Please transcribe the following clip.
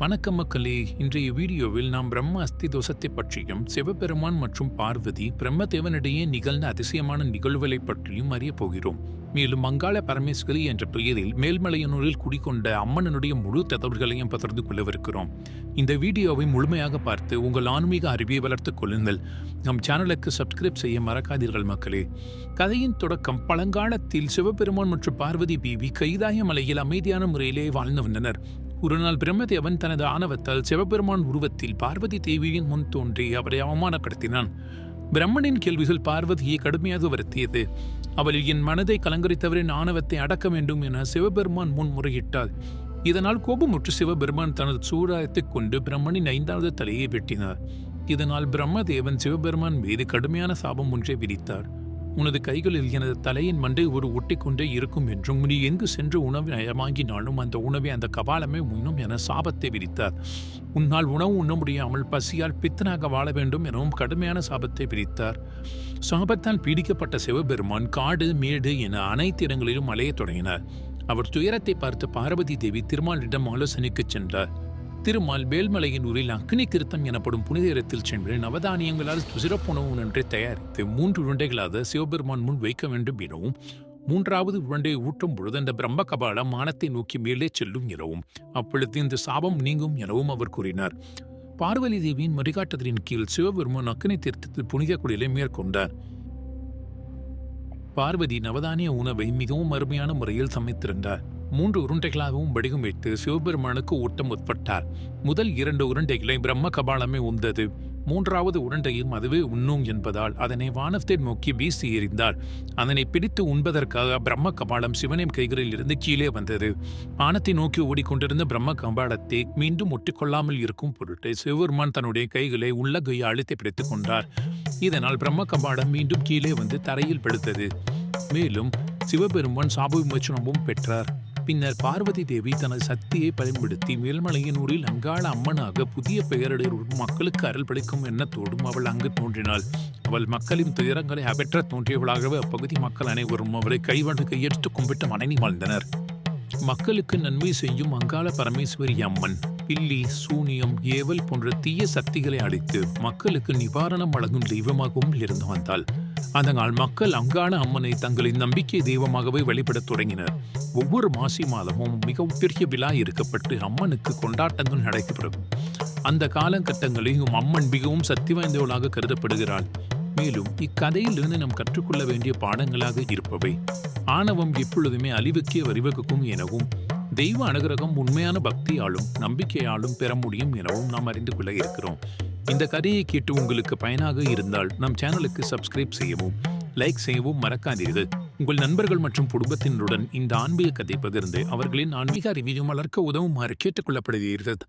வணக்கம் மக்களே. இன்றைய வீடியோவில் நாம் பிரம்ம அஸ்தி தோஷத்தை பற்றியும் சிவபெருமான் மற்றும் பார்வதி பிரம்மதேவனிடையே நிகழ்ந்த அதிசயமான நிகழ்வுகளை பற்றியும் அறியப் போகிறோம். மேலும் மங்காள பரமேஸ்வரி என்ற பெயரில் மேல்மலையனூரில் குடிக்கொண்ட அம்மனனுடைய முழு தகவல்களையும் பகிர்ந்து கொள்ளவிருக்கிறோம். இந்த வீடியோவை முழுமையாக பார்த்து உங்கள் ஆன்மீக அறிவியை வளர்த்துக் கொள்ளுங்கள். நம் சேனலுக்கு சப்ஸ்கிரைப் செய்ய மறக்காதீர்கள் மக்களே. கதையின் தொடக்கம் பழங்காலத்தில் சிவபெருமான் மற்றும் பார்வதி பிபி கைதாய மலையில் அமைதியான முறையிலே வாழ்ந்து வந்தனர். ஒரு நாள் பிரம்மதேவன் தனது ஆணவத்தால் சிவபெருமான் உருவத்தில் பார்வதி தேவியின் முன் தோன்றி அவரை அவமானப்படுத்தினான். பிரம்மனின் கேள்விகள் பார்வதியை கடுமையாக வருத்தியது. அவள் என் மனதை கலங்கரித்தவரின் ஆணவத்தை அடக்க வேண்டும் என சிவபெருமான் முன் முறையிட்டாள் இதனால் கோபமுற்று சிவபெருமான் தனது சூடாயத்தைக் கொண்டு பிரம்மனின் ஐந்தாவது தலையை வெட்டினார். இதனால் பிரம்மதேவன் சிவபெருமான் மீது கடுமையான சாபம் ஒன்றை விதித்தார். உனது கைகளில் எனது தலையின் மண்டை ஒரு ஒட்டிக்கொண்டே இருக்கும் என்றும் நீ எங்கு சென்று உணவு நயமாங்கினாலும் அந்த உணவை அந்த கபாலமே உண்ணும் என சாபத்தை விரித்தார். உன்னால் உணவு உண்ண முடியாமல் பசியால் பித்தனாக வாழ வேண்டும் எனவும் கடுமையான சாபத்தை விரித்தார். சாபத்தால் பீடிக்கப்பட்ட சிவபெருமான் காடு மேடு என அனைத்து இடங்களிலும் அலையத் தொடங்கினார். அவர் துயரத்தை பார்த்து பார்வதி தேவி திருமாலிடம் ஆலோசனைக்குச் சென்றார். திருமால் வேல்மலையின் ஊரில் அக்னி கிருத்தம் எனப்படும் புனித இடத்தில் சென்று நவதானியங்களால் சிறப்பு உணவு ஒன்றை தயாரித்து மூன்று உருண்டைகளாக சிவபெருமான் முன் வைக்க வேண்டும் எனவும் மூன்றாவது உருண்டையை ஊட்டும் பொழுது அந்த பிரம்ம கபாலம் மானத்தை நோக்கி மேலே செல்லும் எனவும் அப்பொழுது இந்த சாபம் நீங்கும் எனவும் அவர் கூறினார். பார்வதி தேவியின் மறிகாட்டத்தின் கீழ் சிவபெருமான் அக்னி தீர்த்தத்தில் புனித குடிலை மேற்கொண்டார். பார்வதி நவதானிய உணவை மிகவும் அருமையான முறையில் சமைத்திருந்தார். மூன்று உருண்டைகளாகவும் வடிவமைத்து சிவபெருமானுக்கு ஊட்டம் உட்பட்டார் முதல் இரண்டு உருண்டைகளை பிரம்ம கபாலமே உந்தது. மூன்றாவது உருண்டையும் அதுவே உண்ணும் என்பதால் அதனை வானத்தை நோக்கி வீசி எறிந்தார். அதனை பிடித்து உண்பதற்காக பிரம்ம கபாலம் சிவனின் கைகளில் இருந்து கீழே வந்தது. வானத்தை நோக்கி ஓடிக்கொண்டிருந்த பிரம்ம கபாலத்தை மீண்டும் ஒட்டிக்கொள்ளாமல் இருக்கும் பொருட்டு சிவபெருமான் தன்னுடைய கைகளை உள்ள கையை அழுத்தி பிடித்துக் கொண்டார். இதனால் பிரம்ம கபாலம் மீண்டும் கீழே வந்து தரையில் படுத்தது. மேலும் சிவபெருமான் சாப விமோச்சனமும் பெற்றார். பின்னர் பார்வதி தேவி தனது சக்தியை பயன்படுத்தி மேல்மலையனூரில் அங்காள அம்மனாக புதிய பெயரிடர் மக்களுக்கு அருள் பளிக்கும் எண்ணத்தோடும் அவள் அங்கு தோன்றினாள். அவள் மக்களின் துயரங்களை அகற்ற தோன்றியவளாகவே அப்பகுதி மக்கள் அனைவரும் அவளை கைவண்டு கையெடுத்து கும்பிட்டு மனைவி வாழ்ந்தனர். மக்களுக்கு நன்மை செய்யும் அங்காள பரமேஸ்வரி அம்மன் பில்லி சூனியம் ஏவல் போன்ற தீய சக்திகளை அழித்து மக்களுக்கு நிவாரணம் வழங்கும் தெய்வமாகவும் இருந்து வந்தாள். அதனால் மக்கள் அங்கான அம்மனை தங்களின் நம்பிக்கை தெய்வமாகவே வழிபடத் தொடங்கினர். ஒவ்வொரு மாசி மாதமும் மிகவும் பெரிய விழா இருக்கப்பட்டு அம்மனுக்கு கொண்டாட்டங்கள் நடைபெறும். அந்த காலகட்டங்களிலும் அம்மன் மிகவும் சக்தி வாய்ந்தவளாக கருதப்படுகிறாள். மேலும் இக்கதையிலிருந்து நாம் கற்றுக்கொள்ள வேண்டிய பாடங்களாக இருப்பவை. ஆணவம் எப்பொழுதுமே அழிவுக்கே வரிவகுக்கும் எனவும் தெய்வ அனுகிரகம் உண்மையான பக்தியாலும் நம்பிக்கையாலும் பெற முடியும் எனவும் நாம் அறிந்து கொள்ள இருக்கிறோம். இந்த கதையை கேட்டு உங்களுக்கு பயனாக இருந்தால் நம் சேனலுக்கு சப்ஸ்கிரைப் செய்யவும் லைக் செய்யவும் மறக்காதீர்கள். உங்கள் நண்பர்கள் மற்றும் குடும்பத்தினருடன் இந்த ஆன்மீக கதை பகிர்ந்து அவர்களின் ஆன்மீக அறிவியும் வளர்க்க உதவுமாறு கேட்டுக்கொள்ளப்படுகிறீர்கள்.